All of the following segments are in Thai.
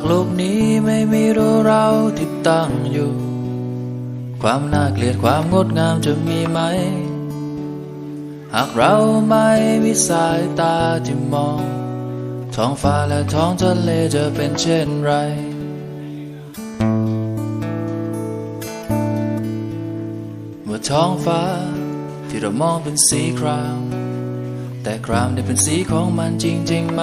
ากโลกนี้ไม่มีเราเราที่ตั้งอยู่ ความน่าเกลียดความงดงามจะมีไหม หากเราไม่มีสายตาที่มอง ท้องฟ้าและท้องทะเลจะเป็นเช่นไร เมื่อท้องฟ้าที่เรามองเป็นสีคราม แต่ครามได้เป็นสีของมันจริงๆไหม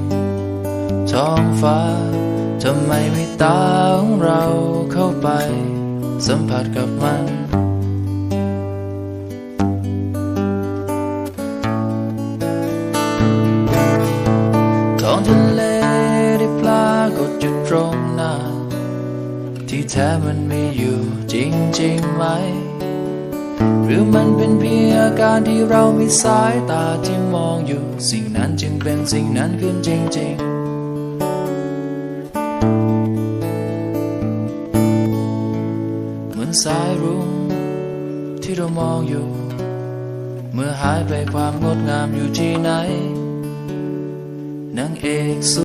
ท้องฟ้าทำไมไม่ตาของเราเข้าไป สัมผัสกับมันท้องทะเลได้ปลากดอยู่ตรงหน้า ที่แท้มันมีอยู่จริงๆไหม หรือมันเป็นเพียงอาการที่เรามีสายตาที่มองอยู่ สิ่งนั้นจึงเป็นสิ่งนั้นขึ้นจริง ๆ สายรุ้งที่เรามองอยู่ เมื่อหายไปความงดงามอยู่ที่ไหนนางเอกส